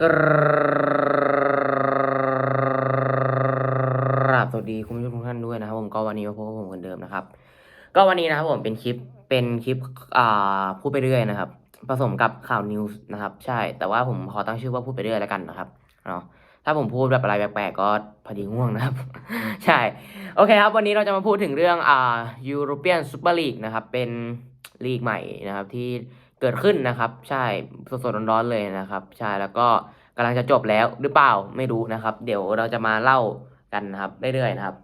กราบสวัสดีคุณผู้ชมทุกท่านด้วยนะครับผมก็วันนี้มาพบกับผมเหมือนเดิมนะครับ ก็วันนี้นะครับผมเป็นคลิปเป็นคลิปอ่าพูดไปเรื่อยนะครับ ผสมกับข่าวนิวส์นะครับ ใช่แต่ว่าผมขอตั้งชื่อว่าพูดไปเรื่อยแล้วกันนะครับเนาะถ้าผมพูดแบบอะไรแปลกๆก็พอดีง่วงนะครับ ใช่โอเคครับ วันนี้เราจะมาพูดถึงเรื่องอ่า European Super League นะครับเป็นลีกใหม่นะครับที่ เกิดขึ้นนะครับ ใช่สดๆร้อนๆเลยนะครับ ใช่แล้วก็กำลังจะจบแล้วหรือเปล่าไม่รู้นะครับ เดี๋ยวเราจะมาเล่ากันนะครับเรื่อยๆนะครับ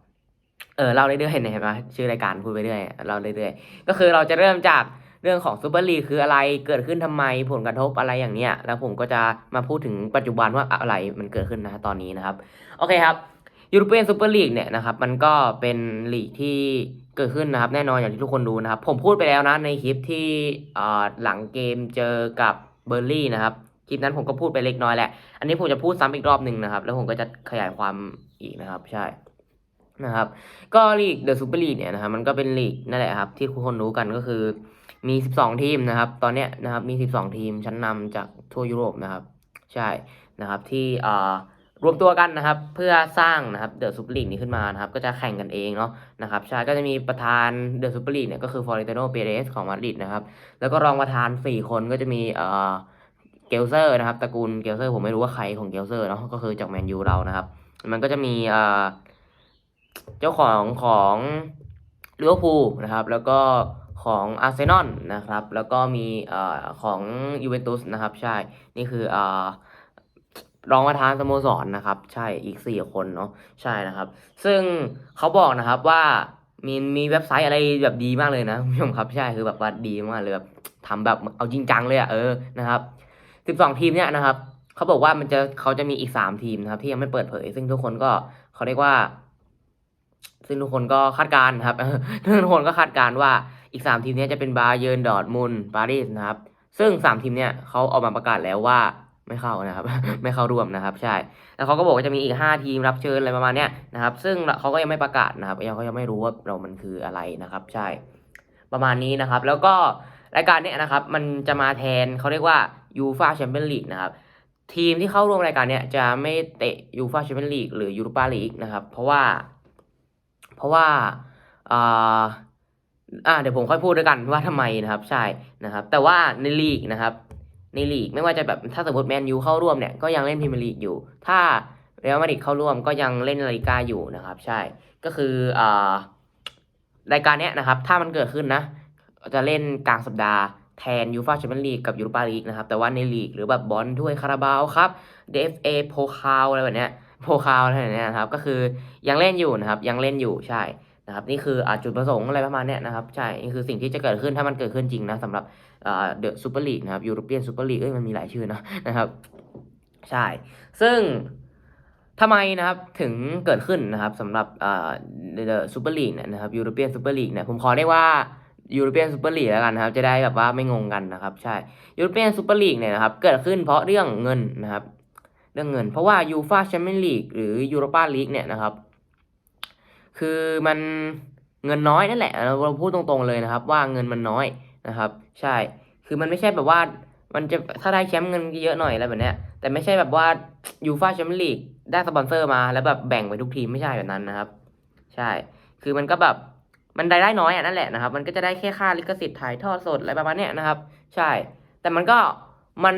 เออเล่าเรื่อยๆเห็นไหมชื่อรายการพูดไปเรื่อยเล่าเรื่อยๆก็คือเราจะเริ่มจากเรื่องของซูเปอร์ลีคืออะไรเกิดขึ้นทำไมผลกระทบอะไรอย่างเนี้ย แล้วผมก็จะมาพูดถึงปัจจุบันว่าอะไรมันเกิดขึ้นนะตอนนี้นะครับ โอเคครับ ยูโรเปียนซูเปอร์ลีกเนี่ยนะครับมันก็เป็นลีกที่เกิดขึ้นนะครับ แน่นอนอย่างที่ทุกคนรู้นะครับ ผมพูดไปแล้วนะในคลิปที่หลังเกมเจอกับเบอร์ลี่นะครับคลิปนั้นผมก็พูดไปเล็กน้อยแหละ อันนี้ผมจะพูดซ้ำอีกรอบหนึ่งนะครับ แล้วผมก็จะขยายความอีกนะครับ ใช่นะครับ ก็ลีกเดอะซูเปอร์ลีกเนี่ยนะครับมันก็เป็นลีกนั่นแหละครับ ที่ทุกคนรู้กันก็คือมี 12 ทีมนะครับ ตอนเนี้ยนะครับมี 12 ทีมชั้นนำจากทั่วยุโรปนะครับ ใช่นะครับที่อ่า รวมตัวกันนะครับ เพื่อสร้างนะครับเดอะซูเปอร์ลีกนี้ขึ้นมานะครับ ก็จะแข่งกันเองเนาะนะครับใช่ก็จะมีประธานเดอะซูเปอร์ลีกเนี่ยก็คือฟอร์เรโนเปเรสของมาดริดนะครับ แล้วก็รองประธาน 4 คนก็จะมีเอ่อเกลเซอร์นะครับตระกูลเกลเซอร์ผมไม่รู้ว่าใครของเกลเซอร์เนาะก็คือจากแมนยูเรานะครับ มันก็จะมีเอ่อเจ้าของของลิเวอร์พูลนะครับ แล้วก็ของอาร์เซนอลนะครับ แล้วก็มีเอ่อของยูเวนตุสนะครับ ใช่นี่คือเอ่อ รองประธานสโมสรนะครับ ใช่อีกสี่คนเนาะใช่นะครับ ซึ่งเขาบอกนะครับว่ามีมีเว็บไซต์อะไรแบบดีมากเลยนะคุณผู้ชมครับใช่คือแบบว่าดีมากเลยแบบทำแบบเอาจริงจังเลยอะเออนะครับสิบสองทีมเนี่ยนะครับเขาบอกว่ามันจะเขาจะมีอีกสามทีมนะครับ ที่ยังไม่เปิดเผย ซึ่งทุกคนก็เขาเรียกว่า ซึ่งทุกคนก็คาดการณ์นะครับทุกคนก็คาดการณ์ว่าอีกสามทีมเนี้ยจะเป็นบาเยิร์นดอร์ทมุนปารีสนะครับ ซึ่งสามทีมเนี้ยเขาออกมาประกาศแล้วว่า ไม่เข้านะครับ ไม่เข้าร่วมนะครับ ใช่ แล้วเขาก็บอกว่าจะมีอีกห้าทีมรับเชิญอะไรประมาณเนี้ยนะครับ ซึ่งเขาก็ยังไม่ประกาศนะครับยังเขายังไม่รู้ว่าเรามันคืออะไรนะครับ ใช่ ประมาณนี้นะครับ แล้วก็รายการเนี้ยนะครับ มันจะมาแทนเขาเรียกว่ายูฟาแชมเปี้ยนลีกนะครับ ทีมที่เข้าร่วมรายการเนี้ยจะไม่เตะยูฟาแชมเปี้ยนลีกหรือยูโรปาลีกนะครับ เพราะว่า เพราะว่าอ่าอ่าเดี๋ยวผมค่อยพูดด้วยกันว่าทำไมนะครับ ใช่นะครับ แต่ว่าในลีกนะครับ ในลีก ไม่ว่าจะแบบถ้าสมมติแมนยูเข้าร่วมเนี่ยก็ยังเล่นพรีเมียร์ลีกอยู่ ถ้าเรอัลมาดริดเข้าร่วมก็ยังเล่นลาลิกาอยู่นะครับ ใช่ก็คืออ่ารายการเนี้ยนะครับ ถ้ามันเกิดขึ้นนะ จะเล่นกลางสัปดาห์แทนยูฟาแชมเปี้ยนลีกกับยูโรปาลีกนะครับ แต่ว่าในลีกหรือแบบบอลถ้วยคาราบาวครับเดฟเอโพคาวอะไรแบบเนี้ยโพคาวอะไรแบบเนี้ยนะครับ ก็คือยังเล่นอยู่นะครับ ยังเล่นอยู่ใช่นะครับ นี่คืออจุดประสงค์อะไรประมาณเนี้ยนะครับ ใช่ นี่คือสิ่งที่จะเกิดขึ้นถ้ามันเกิดขึ้นจริงนะสำหรับ เดอะซูเปอร์ลีกนะครับยูโรเปียนซูเปอร์ลีกเอ้ยมันมีหลายชื่อนะนะครับ ใช่ ซึ่งทำไมนะครับถึงเกิดขึ้นนะครับสำหรับเดอะซูเปอร์ลีกนะครับยูโรเปียนซูเปอร์ลีกเนี่ยผมขอเรียกว่ายูโรเปียนซูเปอร์ลีกแล้วกันนะครับ จะได้แบบว่าไม่งงกันนะครับใช่ยูโรเปียนซูเปอร์ลีกเนี่ยนะครับเกิดขึ้นเพราะเรื่องเงินนะครับเรื่องเงิน เพราะว่ายูฟาแชมเปี้ยนลีกหรือยูโรปาลีกเนี่ยนะครับ คือมันเงินน้อยนั่นแหละเราพูดตรงๆเลยนะครับ ว่าเงินมันน้อย นะครับ ใช่ คือมันไม่ใช่แบบว่ามันจะถ้าได้แชมป์เงินเยอะหน่อยอะไรแบบเนี้ย แต่ไม่ใช่แบบว่ายูฟาแชมเปี้ยนลีกได้สปอนเซอร์มาแล้วแบบแบ่งไปทุกทีมไม่ใช่แบบนั้นนะครับ ใช่ คือมันก็แบบมันรายได้น้อยอะนั่นแหละนะครับ มันก็จะได้แค่ค่าลิขสิทธิ์ถ่ายทอดสดอะไรประมาณเนี้ยนะครับ ใช่ แต่มันก็มัน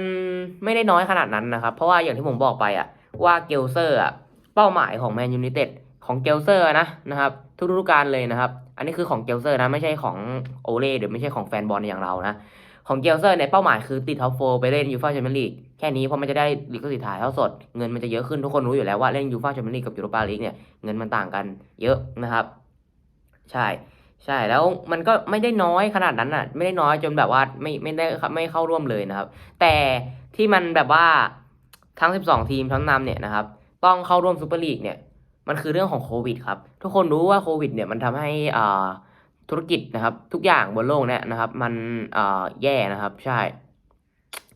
ไม่ได้น้อยขนาดนั้นนะครับ เพราะว่าอย่างที่ผมบอกไปอะว่าเกลเซอร์อะเป้าหมายของแมนยู i นเต็ดของเกลเซอร์นะนะครับ ทุกฤดูกาลเลยนะครับ อันนี้คือของเกลเซอร์นะไม่ใช่ของโอเล่หรือไม่ใช่ของแฟนบอลอย่างเรานะของเกลเซอร์ในยเป้าหมายคือติดท็อปโฟไปเล่นยูฟ่าแชมเปี้ยนลีกแค่นี้เพราะมันจะได้ลิขสิทธิ์ถ่ายเท่าสด เงินมันจะเยอะขึ้นทุกคนรู้อยู่แล้วว่าเล่นยูฟ่าแชมเปี้ยนลีกกับยูโรปาลีกเนี่ยเงินมันต่างกันเยอะนะครับ ใช่ใช่แล้วมันก็ไม่ได้น้อยขนาดนั้นอะ ไม่ได้น้อยจนแบบว่าไม่ไม่ได้ไม่เข้าร่วมเลยนะครับ แต่ที่มันแบบว่าทั้ง 12 ทีมทั้งนำเนี่ยนะครับ ต้องเข้าร่วมซูเปอร์ลีกเนี่ย มันคือเรื่องของโควิดครับ ทุกคนรู้ว่าโควิดเนี่ยมันทำให้อ่าธุรกิจนะครับ ทุกอย่างบนโลกเนี่ยนะครับ มันอ่าแย่นะครับ ใช่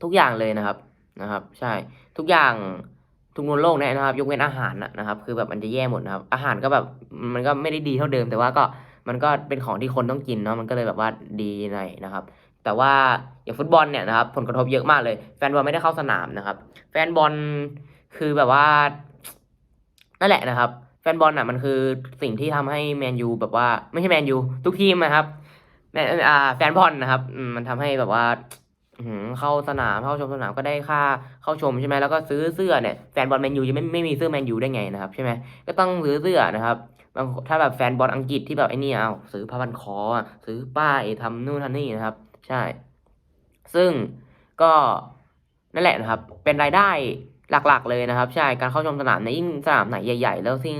ทุกอย่างเลยนะครับนะครับ ใช่ ทุกอย่างทุกบนโลกเนี่ยนะครับ ยกเว้นอาหารนะนะครับ คือแบบมันจะแย่หมดนะครับ อาหารก็แบบมันก็ไม่ได้ดีเท่าเดิม แต่ว่าก็มันก็เป็นของที่คนต้องกินเนาะมันก็เลยแบบว่าดีหน่อยนะครับ แต่ว่าอย่างฟุตบอลเนี่ยนะครับ ผลกระทบเยอะมากเลย แฟนบอลไม่ได้เข้าสนามนะครับ แฟนบอลคือแบบว่า นั่นแหละนะครับ แฟนบอลอะมันคือสิ่งที่ทำให้แมนยูแบบว่าไม่ใช่แมนยูทุกทีมนะครับแมนอ่าแฟนบอลนะครับมันทำให้แบบว่าเข้าสนามเข้าชมสนามก็ได้ค่าเข้าชมใช่ไหมแล้วก็ซื้อเสื้อเนี่ยแฟนบอลแมนยูจะไม่ไม่มีเสื้อแมนยูได้ไงนะครับใช่ไหมก็ต้องซื้อเสื้อนะครับบางถ้าแบบแฟนบอลอังกฤษที่แบบไอ้นี่เอาซื้อผ้าพันคอซื้อป้ายทำนู่นทำนี่นะครับ ใช่ ซึ่งก็นั่นแหละนะครับ เป็นรายได้ หลักๆเลยนะครับ ใช่การเข้าชมสนามในยิ่งสนามไหนใหญ่ ๆ แล้วซิ่ง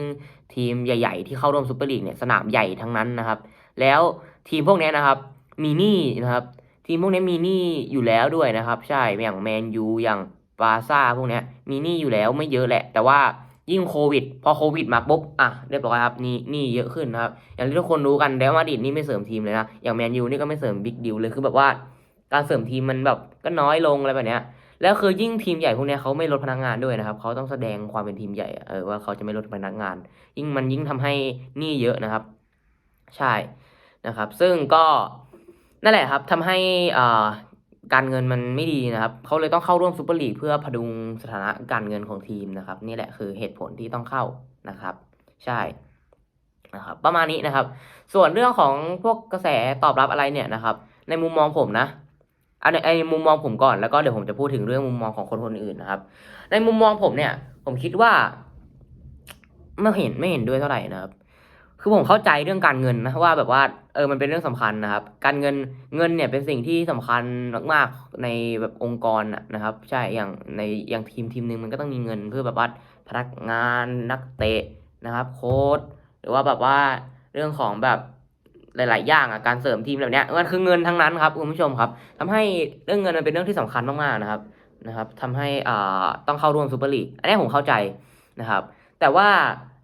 ทีมใหญ่ ๆ ที่เข้าร่วมซูเปอร์ลีกเนี่ยสนามใหญ่ทั้งนั้นนะครับ แล้วทีมพวกนี้นะครับมีหนี้นะครับ ทีมพวกนี้มีหนี้อยู่แล้วด้วยนะครับ ใช่อย่างแมนยูอย่างบาร์ซ่าพวกนี้มีหนี้อยู่แล้วไม่เยอะแหละ แต่ว่ายิ่งโควิด พอโควิดมาปุ๊บอะเรียบร้อยครับนี่นี่เยอะขึ้นนะครับ อย่างที่ทุกคนรู้กันเดลมาดริดนี่ไม่เสริมทีมเลยนะอย่างแมนยูนี่ก็ไม่เสริมบิ๊กดิวเลยคือแบบว่าการเสริมทีมมันแบบก็น้อยลงอะไรแบบเนี้ย แล้วคือยิ่งทีมใหญ่พวกนี้เขาไม่ลดพนักงานด้วยนะครับเขาต้องแสดงความเป็นทีมใหญ่เออว่าเขาจะไม่ลดพนักงาน ยิ่งมันยิ่งทำให้หนี้เยอะนะครับ ใช่นะครับ ซึ่งก็นั่นแหละครับทำให้อ่าการเงินมันไม่ดีนะครับ เขาเลยต้องเข้าร่วมซูเปอร์ลีกเพื่อพดุงสถานะการเงินของทีมนะครับ นี่แหละคือเหตุผลที่ต้องเข้านะครับ ใช่นะครับ ประมาณนี้นะครับ ส่วนเรื่องของพวกกระแสตอบรับอะไรเนี่ยนะครับ ในมุมมองผมนะ อันในมุมมองผมก่อนแล้วก็เดี๋ยวผมจะพูดถึงเรื่องมุมมองของคนคนอื่นนะครับ ในมุมมองผมเนี่ย ผมคิดว่าไม่เห็นไม่เห็นด้วยเท่าไหร่นะครับ คือผมเข้าใจเรื่องการเงินนะว่าแบบว่าเออมันเป็นเรื่องสำคัญนะครับ การเงินเงินเนี่ยเป็นสิ่งที่สำคัญมากๆในแบบองค์กรนะนะครับ ใช่อย่างในอย่างทีมทีมหนึ่งมันก็ต้องมีเงินเพื่อแบบว่าพนักงานนักเตะนะครับ โค้ชหรือว่าแบบว่าเรื่องของแบบ หลาย ๆ อย่างอะการเสริมทีมแบบเนี้ยมันคือเงินทั้งนั้นครับคุณผู้ชมครับทำให้เรื่องเงินมันเป็นเรื่องที่สำคัญมากๆนะครับนะครับทำให้อ่าต้องเข้าร่วมซูเปอร์ลีกอันนี้ผมเข้าใจนะครับ แต่ว่า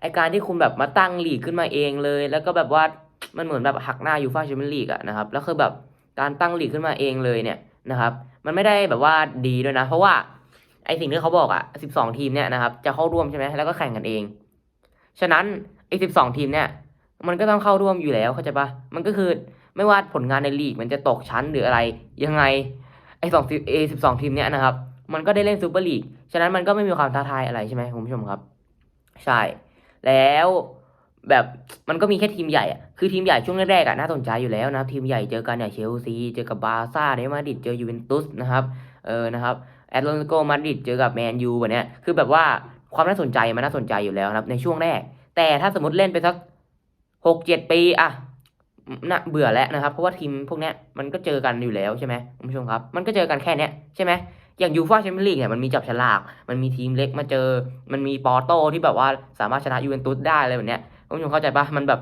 ไอการที่คุณแบบมาตั้งลีกขึ้นมาเองเลย แล้วก็แบบว่ามันเหมือนแบบหักหน้ายูฟ่าแชมเปี้ยนลีกอะนะครับแล้วคือแบบการตั้งลีกขึ้นมาเองเลยเนี่ยนะครับ มันไม่ได้แบบว่าดีด้วยนะ เพราะว่าไอสิ่งที่เขาบอกอะสิบสองทีมเนี่ยนะครับ จะเข้าร่วมใช่ไหมแล้วก็แข่งกันเอง ฉะนั้นไอสิบสองทีมเนี่ย มันก็ต้องเข้าร่วมอยู่แล้วเข้าใจปะมันก็คือไม่ว่าผลงานในลีกมันจะตกชั้นหรืออะไร ยังไงไอสองเอสิบสองทีมเนี่ยนะครับ มันก็ได้เล่นซูเปอร์ลีกฉะนั้นมันก็ไม่มีความท้าทายอะไรใช่ไหมคุณผู้ชมครับ ใช่ แล้วแบบมันก็มีแค่ทีมใหญ่อะคือทีมใหญ่ช่วงแรกๆอะน่าสนใจอยู่แล้วนะทีมใหญ่เจอกันอย่างเชลซีเจอกับบาซ่าเรอัลมาดริดเจอยูเวนตุสนะครับเออนะครับแอตเลติโกมาดริดเจอกับแมนยูแบบเนี้ยคือแบบว่าความน่าสนใจมันน่าสนใจอยู่แล้วนะครับในช่วงแรก แต่ถ้าสมมติเล่นไปสัก หกเจ็ดปีอะน่าเบื่อแล้วนะครับ เพราะว่าทีมพวกนี้มันก็เจอกันอยู่แล้วใช่ไหมคุณผู้ชมครับ มันก็เจอกันแค่เนี้ยใช่ไหมอย่างยูฟ่าแชมเปี้ยนลีกเนี่ยมันมีจับฉลาก มันมีทีมเล็กมาเจอ มันมีปอร์โตที่แบบว่าสามารถชนะยูเวนตุสได้อะไรแบบเนี้ยคุณผู้ชมเข้าใจปะมันแบบ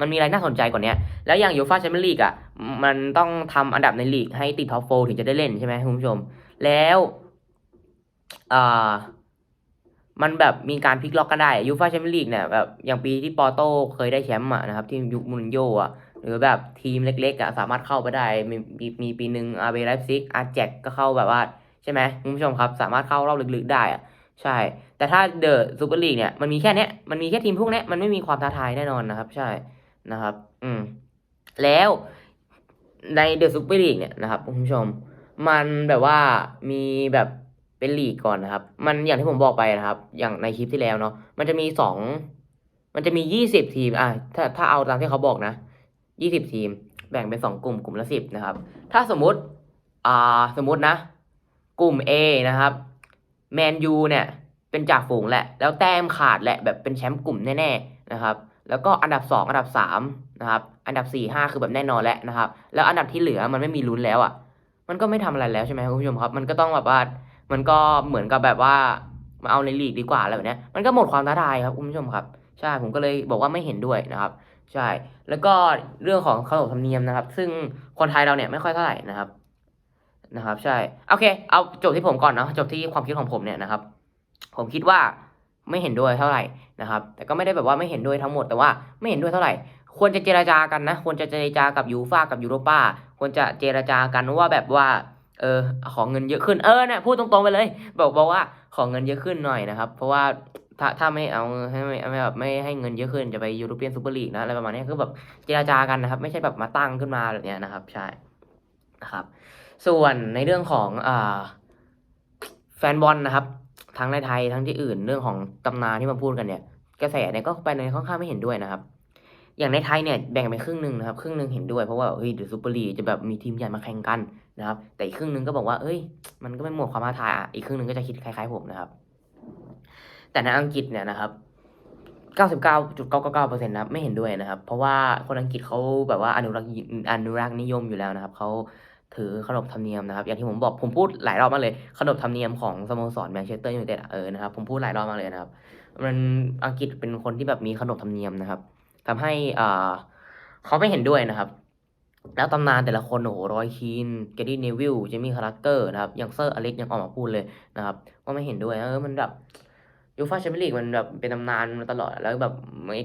มันมีอะไรน่าสนใจกว่าเนี้ยแล้วอย่างยูฟ่าแชมเปี้ยนลีกอะมันต้องทำอันดับในลีกให้ติดท็อปโฟถึงจะได้เล่นใช่ไหมคุณผู้ชม แล้วอ่า มันแบบมีการพลิกล็อกกันได้ยูฟ่าแชมเปี้ยนลีกเนี่ยแบบอย่างปีที่ปอร์โตเคยได้แชมป์อะนะครับที่ยุคมูรินโญ่อะหรือแบบทีมเล็กๆอะสามารถเข้าไปได้มีมีมีปีหนึ่งอาร์เบไลฟ์ซิกอาร์แจ็กก็เข้าแบบว่าใช่ไหมคุณผู้ชมครับสามารถเข้ารอบลึกๆได้อะใช่ แต่ถ้าเดอะซูเปอร์ลีกเนี่ยมันมีแค่เนี้ยมันมีแค่ทีมพวกเนี้ยมันไม่มีความท้าทายแน่นอนนะครับ ใช่นะครับ อืมแล้วในเดอะซูเปอร์ลีกเนี่ยนะครับคุณผู้ชม มันแบบว่ามีแบบ เป็นลีกก่อนนะครับ มันอย่างที่ผมบอกไปนะครับ อย่างในคลิปที่แล้วเนาะมันจะมีสองมันจะมียี่สิบทีมอะถ้าถ้าเอาตามที่เขาบอกนะยี่สิบทีม แบ่งเป็นสองกลุ่มกลุ่มละสิบนะครับ ถ้าสมมุติอ่าสมมุตินะ กลุ่ม A นะครับแมนยูเนี่ยเป็นจ่าฝูงแหละ แล้วแต้มขาดแหละแบบเป็นแชมป์กลุ่มแน่ๆนะครับแล้วก็อันดับ 2 อันดับ3นะครับ อันดับ 4 5 คือแบบแน่นอนแล้วนะครับ แล้วอันดับที่เหลือมันไม่มีลุ้นแล้วอะ่ะ มันก็ไม่ทำอะไรแล้วใช่ไหมคุณผู้ชมครับ มันก็ต้องแบบว่า มันก็เหมือนกับแบบว่ามาเอาในลีกดีกว่าอะไรแบบนี้มันก็หมดความท้าทายครับคุณผู้ชมครับ ใช่ผมก็เลยบอกว่าไม่เห็นด้วยนะครับ ใช่ แล้วก็เรื่องของขนบธรรมเนียมนะครับ ซึ่งคนไทยเราเนี่ยไม่ค่อยเท่าไหร่นะครับ นะครับ ใช่ โอเค เอาจบที่ผมก่อนเนาะ จบที่ความคิดของผมเนี่ยนะครับ ผมคิดว่าไม่เห็นด้วยเท่าไหร่นะครับ แต่ก็ไม่ได้แบบว่าไม่เห็นด้วยทั้งหมด แต่ว่าไม่เห็นด้วยเท่าไหร่ ควรจะเจราจากันนะ ควรจะเจรจากับยูฟ่ากับยูโรป้า ควรจะเจราจากันว่าแบบว่า เออขอเงินเยอะขึ้นเออเนี่ยพูดตรงๆไปเลย บอกบอกว่าขอเงินเยอะขึ้นหน่อยนะครับ เพราะว่าถ้าถ้าไม่เอาให้ไม่ไม่แบบไม่ให้เงินเยอะขึ้นจะไปยูโรเปียนซูเปอร์ลีกนะอะไรประมาณนี้คือแบบเจราจากันนะครับ ไม่ใช่แบบมาตั้งขึ้นมาแบบเนี้ยนะครับ ใช่นะครับ ส่วนในเรื่องของอ่าแฟนบอลนะครับทั้งในไทยทั้งที่อื่นเรื่องของตำนานที่มาพูดกันเนี่ย กระแสเนี่ยก็ไปในค่อนข้างไม่เห็นด้วยนะครับ อย่างในไทยเนี่ยแบ่งเป็นครึ่งหนึ่งนะครับ ครึ่งหนึ่งเห็นด้วยเพราะว่าเฮ้ยเดี๋ยวซูเปอร์ลีกจะแบบมีทีมใหญ่มาแข่งกัน นะครับ แต่อีกครึ่งหนึ่งก็บอกว่า เอ้ย มันก็ไม่หมดความท้าทายอะอีกครึ่งหนึ่งก็จะคิดคล้ายๆผมนะครับ แต่ในอังกฤษเนี่ยนะครับ99.999%นะไม่เห็นด้วยนะครับ เพราะว่าคนอังกฤษเขาแบบว่าอนุรักษ์อนุรักษ์นิยมอยู่แล้วนะครับเขาถือขนบธรรมเนียมนะครับ อย่างที่ผมบอกผมพูดหลายรอบมากเลย ขนบธรรมเนียมของสโมสรแมนเชสเตอร์ยูไนเต็ดเออนะครับผมพูดหลายรอบมากเลยนะครับ มันอังกฤษเป็นคนที่แบบมีขนบธรรมเนียมนะครับทำให้อ่าเขาไม่เห็นด้วยนะครับ แล้วตำนานแต่ละคนโอ้โหรอยคีนเกดดี้เนวิลเจมี่คาราเกอร์นะครับอย่างเซอร์อเล็กยังออกมาพูดเลยนะครับว่าไม่เห็นด้วยเออมันแบบยูฟ่าแชมเปี้ยนลีกมันแบบเป็นตำนานมาตลอดแล้วแบบ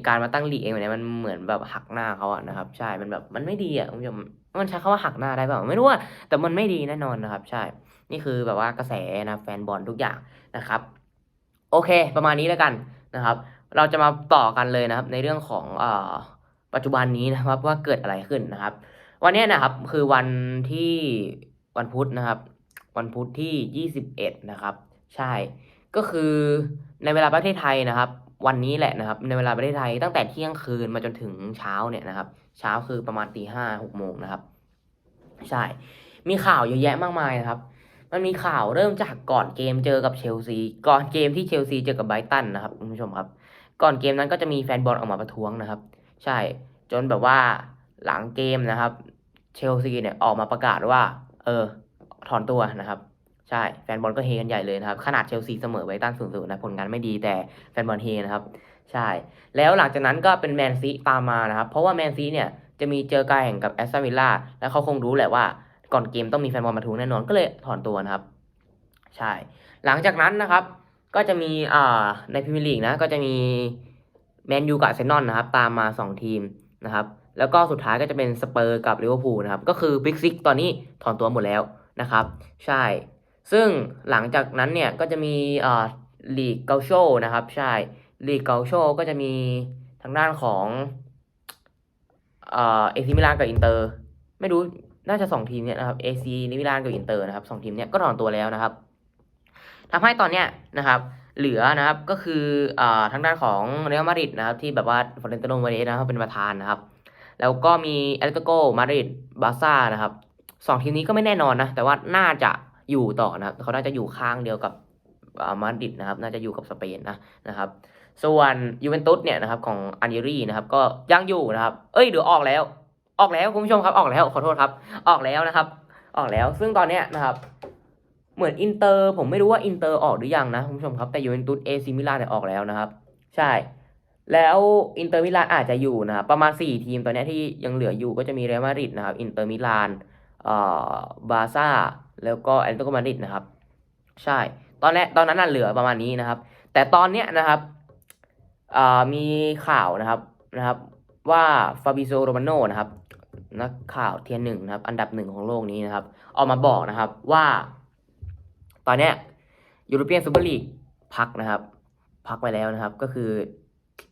การมาตั้งลีกเองเนี้ยมันเหมือนแบบหักหน้าเขาอะนะครับ ใช่มันแบบมันไม่ดีอะคุณผู้ชมมันใช้คำว่าหักหน้าได้เปล่าไม่รู้อะแต่มันไม่ดีแน่นอนนะครับ ใช่ นี่คือแบบว่ากระแสนะแฟนบอลทุกอย่างนะครับ โอเค ประมาณนี้แล้วกันนะครับ เราจะมาต่อกันเลยนะครับ ในเรื่องของอปัจจุบันนี้นะครับว่าเกิดอะไรขึ้นนะครับ วันนี้นะครับคือวันที่วันพุธนะครับ วันพุธที่ 21 นะครับ ใช่ก็คือในเวลาประเทศไทยนะครับ วันนี้แหละนะครับ ในเวลาประเทศไทยตั้งแต่เที่ยงคืนมาจนถึงเช้าเนี่ยนะครับ เช้าคือประมาณตีห้าหกโมงนะครับ ใช่ มีข่าวเยอะแยะมากมายนะครับ มันมีข่าวเริ่มจากก่อนเกมเจอกับเชลซีก่อนเกมที่เชลซีเจอกับไบรตันนะครับคุณผู้ชมครับ ก่อนเกมนั้นก็จะมีแฟนบอลออกมาประท้วงนะครับ ใช่จนแบบว่าหลังเกมนะครับ เชลซีเนี่ยออกมาประกาศว่า เออ ถอนตัวนะครับ ใช่ แฟนบอลก็เฮกันใหญ่เลยนะครับ ขนาดเชลซีเสมอไบตันศูนย์ศูนย์นะผลงานไม่ดีแต่แฟนบอลเฮนะครับ ใช่ แล้วหลังจากนั้นก็เป็นแมนซีตามมานะครับ เพราะว่าแมนซีเนี่ยจะมีเจอการแข่งกับแอสตันวิลล่าแล้วเขาคงรู้แหละว่าก่อนเกมต้องมีแฟนบอลมาทุงแน่นอนก็เลยถอนตัวนะครับ ใช่ หลังจากนั้นนะครับ ก็จะมีอ่าในพรีเมียร์ลีกนะก็จะมีแมนยูกับเซนนอลนะครับ ตามมา 2 ทีมนะครับ แล้วก็สุดท้ายก็จะเป็นสเปอร์กับลิเวอร์พูลนะครับ ก็คือบิ๊กซิกตอนนี้ถอนตัวหมดแล้วนะครับ ใช่ ซึ่งหลังจากนั้นเนี่ยก็จะมีอ่าลีกเกาโชนะครับ ใช่ลีกเกาโชก็จะมีทางด้านของอเอซิมิลานกับอินเตอร์ ไม่รู้น่าจะสองทีมเนี่ยนะครับ AC นิมิลานกับอินเตอร์นะครับสองทีมเนี่ยก็ถอนตัวแล้วนะครับทำให้ตอนเนี้ยนะครับเหลือนะครับก็คืออ่าทางด้านของเรอัลมาดริดนะครับที่แบบว่าฟลอเรนติโนมาเรสนะครับเป็นประธานนะครับ แล้วก็มีแอตเลติโกมาดริดบาซ่านะครับสองทีมนี้ก็ไม่แน่นอนนะ แต่ว่าน่าจะอยู่ต่อนะครับ เขาน่าจะอยู่ข้างเดียวกับมาดริดนะครับ น่าจะอยู่กับสเปนนะนะครับ ส่วนยูเวนตุสเนี่ยนะครับของอันเยรีนะครับ ก็ยังอยู่นะครับ เอ้ยเดี๋ยวออกแล้ว ออกแล้วคุณผู้ชมครับ ออกแล้ว ขอโทษครับ ออกแล้วนะครับ ออกแล้ว ซึ่งตอนเนี้ยนะครับ เหมือนอินเตอร์ผมไม่รู้ว่าอินเตอร์ออกหรือยังนะคุณผู้ชมครับ แต่ยูเวนตุสเอซิมิลานเนี่ยออกแล้วนะครับ ใช่ แล้วอินเตอร์มิลานอาจจะอยู่นะครับประมาณ 4 ทีมตอนนี้ที่ยังเหลืออยู่ก็จะมีเรอัลมาดริดนะครับอินเตอร์มิลานเอ่อบาร์ซ่าแล้วก็แอตเลติโกมาดริดนะครับ ใช่ ตอนแรกตอนนั้นน่ะเหลือประมาณนี้นะครับ แต่ตอนเนี้ยนะครับอ่ามีข่าวนะครับนะครับ ว่าฟาบิโซโรมาโนนะครับนักข่าวเทียนหนึ่งนะครับ อันดับหนึ่งของโลกนี้นะครับ ออกมาบอกนะครับว่า ตอนเนี้ยยูโรเปียนซูเปอร์ลีกพักนะครับ พักไปแล้วนะครับ ก็คือ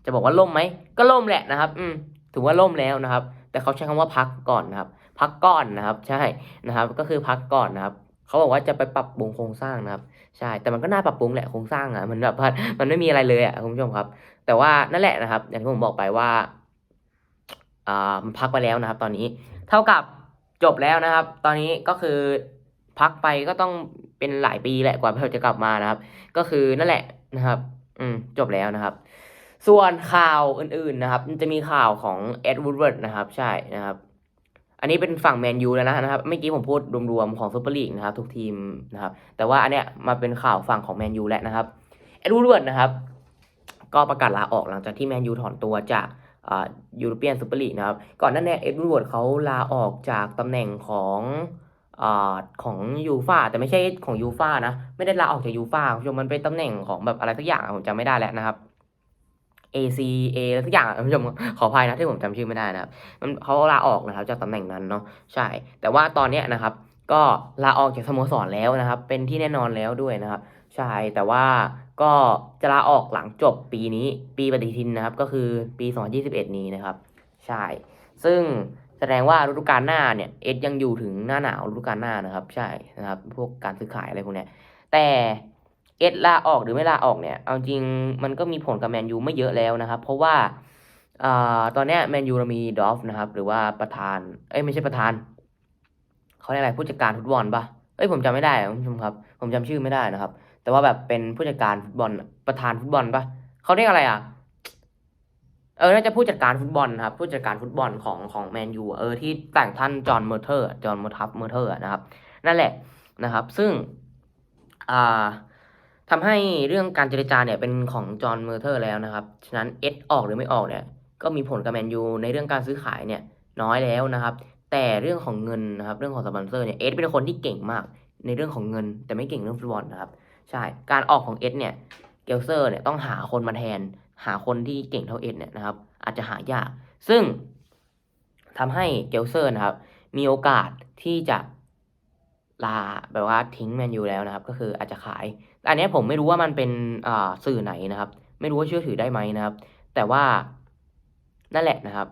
จะบอกว่าล่มไหมก็ล่มแหละนะครับ อืมถือว่าล่มแล้วนะครับ แต่เขาใช้คำว่าพักก่อนนะครับ พักก่อนนะครับ ใช่นะครับ ก็คือพักก่อนนะครับเขาบอกว่าจะไปปรับปรุงโครงสร้างนะครับ ใช่ แต่มันก็น่าปรับปรุงแหละโครงสร้างอะมันแบบมันไม่มีอะไรเลยอะคุณผู้ชมครับ แต่ว่านั่นแหละนะครับ อย่างที่ผมบอกไปว่าอ่ามันพักไปแล้วนะครับ ตอนนี้เท่ากับจบแล้วนะครับ ตอนนี้ก็คือพักไปก็ต้องเป็นหลายปีแหละกว่าเราจะกลับมานะครับ ก็คือนั่นแหละนะครับ อืมจบแล้วนะครับ ส่วนข่าวอื่นๆนะครับ มันจะมีข่าวของเอ็ดวูดเวิร์ดนะครับ ใช่นะครับ อันนี้เป็นฝั่งแมนยูแล้วนะครับเมื่อกี้ผมพูดรวมๆของซูเปอร์ลีกนะครับ ทุกทีมนะครับ แต่ว่าอันเนี้ยมาเป็นข่าวฝั่งของแมนยูแล้วนะครับเอ็ดวูดเวิร์ดนะครับ ก็ประกาศลาออกหลังจากที่แมนยูถอนตัวจากยูโรเปียนซูเปอร์ลีกนะครับ ก่อนหน้านี้เอ็ดวูดเวิร์ดเขาลาออกจากตำแหน่งของอของยูฟาแต่ไม่ใช่ของยูฟานะ ไม่ได้ลาออกจากยูฟาคุณผู้ชมมันเป็นตำแหน่งของแบบอะไรสักอย่างอะผมจำไม่ได้แล้วนะครับ ACA อะไรสักอย่างอะคุณผู้ชมขออภัยนะที่ผมจำชื่อไม่ได้นะครับมันเขาลาออกนะครับจากตำแหน่งนั้นเนาะใช่ แต่ว่าตอนเนี้ยนะครับ ก็ลาออกจากสโมสรแล้วนะครับ เป็นที่แน่นอนแล้วด้วยนะครับ ใช่แต่ว่าก็จะลาออกหลังจบปีนี้ปีปฏิทินนะครับ ก็คือปี 2021 นี้นะครับ ใช่ ซึ่งแสดงว่าฤดูกาลหน้าเนี่ยเอสยังอยู่ถึงหน้าหนาวฤดูกาลหน้านะครับ ใช่นะครับ พวกการซื้อขายอะไรพวกเนี้ยแต่ เอสลาออกหรือไม่ลาออกเนี่ย เอาจริงมันก็มีผลกับแมนยูไม่เยอะแล้วนะครับ เพราะว่าอตอนนี้แมนยูเรามีดอฟนะครับ หรือว่าประธาน เอ้ยไม่ใช่ประธานเขาเรียกอะไรผู้จัดการฟุตบอลปะเอ้ยผมจำไม่ได้คุณผู้ชมครับ ผมจำชื่อไม่ได้นะครับ แต่ว่าแบบเป็นผู้จัดการฟุตบอลประธานฟุตบอลปะเขาเรียกอะไรอะเออน่าจะผู้จัดการฟุตบอลครับผู้จัดการฟุตบอลของของแมนยูเออที่แต่งท่านจอห์นเมอร์เทอร์จอห์นเมอร์ทัฟเมอร์เทอร์นะครับ นั่นแหละนะครับ ซึ่งอ่า ทำให้เรื่องการเจรจาเนี่ยเป็นของจอห์นเมอร์เทอร์แล้วนะครับ ฉะนั้นเอสออกหรือไม่ออกเนี่ยก็มีผลกับแมนยูในเรื่องการซื้อขายเนี่ยน้อยแล้วนะครับ แต่เรื่องของเงินนะครับเรื่องของสปอนเซอร์เนี่ยเอสเป็นคนที่เก่งมากในเรื่องของเงิน แต่ไม่เก่งเรื่องฟุตบอลนะครับใช่การออกของเอสเนี่ยเกลเซอร์เนี่ยต้องหาคนมาแทน หาคนที่เก่งเท่าเอสเนี่ยนะครับอาจจะหายาก ซึ่งทำให้เกลเซอร์นะครับมีโอกาสที่จะลาแบบว่าทิ้งแมนยูแล้วนะครับ ก็คืออาจจะขาย อันนี้ผมไม่รู้ว่ามันเป็นสื่อไหนนะครับ ไม่รู้ว่าเชื่อถือได้ไหมนะครับ แต่ว่านั่นแหละนะครับ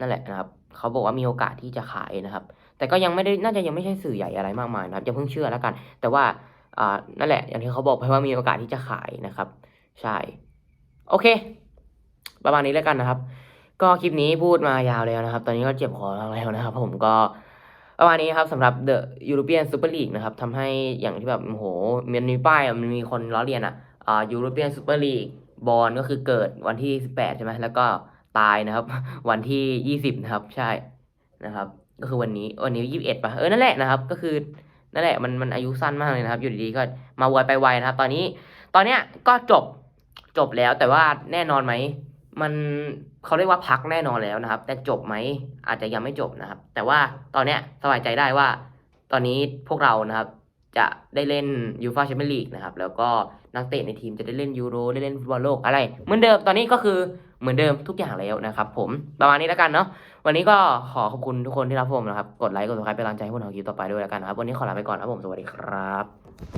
นั่นแหละนะครับ เขาบอกว่ามีโอกาสที่จะขายนะครับ แต่ก็ยังไม่ได้น่าจะยังไม่ใช่สื่อใหญ่อะไรมากมายนะครับอย่าเพิ่งเชื่อแล้วกัน แต่ว่านั่นแหละ อย่างที่เขาบอกไปว่ามีโอกาสที่จะขายนะครับ ใช่ โอเค ประมาณนี้แล้วกันนะครับ ก็คลิปนี้พูดมายาวแล้วนะครับ ตอนนี้ก็เจ็บคอแล้วนะครับ ผมก็ ประมาณนี้ครับสำหรับ The European Super League นะครับทำให้อย่างที่แบบโอ้โหมันมีป้ายมันมีคนล้อเลียนอะอ่า European Super League บอลก็คือเกิดวันที่ 18 ใช่ไหมแล้วก็ตายนะครับ วันที่ 20 นะครับใช่นะครับ ก็คือวันนี้วันนี้ 21ป่ะเออนั่นแหละนะครับ ก็คือนั่นแหละมันมันอายุสั้นมากเลยนะครับ อยู่ดีๆก็มาไวไปไวนะครับ ตอนนี้ ตอนเนี้ยก็จบจบแล้วแต่ว่าแน่นอนไหม มันเขาเรียกว่าพักแน่นอนแล้วนะครับ แต่จบไหมอาจจะยังไม่จบนะครับ แต่ว่าตอนเนี้ยสบายใจได้ว่า ตอนนี้พวกเรานะครับ จะได้เล่นยูฟาแชมเปี้ยนลีกนะครับ แล้วก็นักเตะในทีมจะได้เล่นยูโรได้เล่นฟุตบอลโลกอะไร เหมือนเดิมตอนนี้ก็คือเหมือนเดิมทุกอย่างแล้วนะครับ ผมประมาณนี้แล้วกันเนาะวันนี้ก็ขอขอบคุณทุกคนที่รับชมนะครับ กดไลค์กด subscribe เป็นกำลังใจให้พวกเราคลิปต่อไปด้วยแล้วกันนะครับวันนี้ขอลาไปก่อนครับผมสวัสดีครับ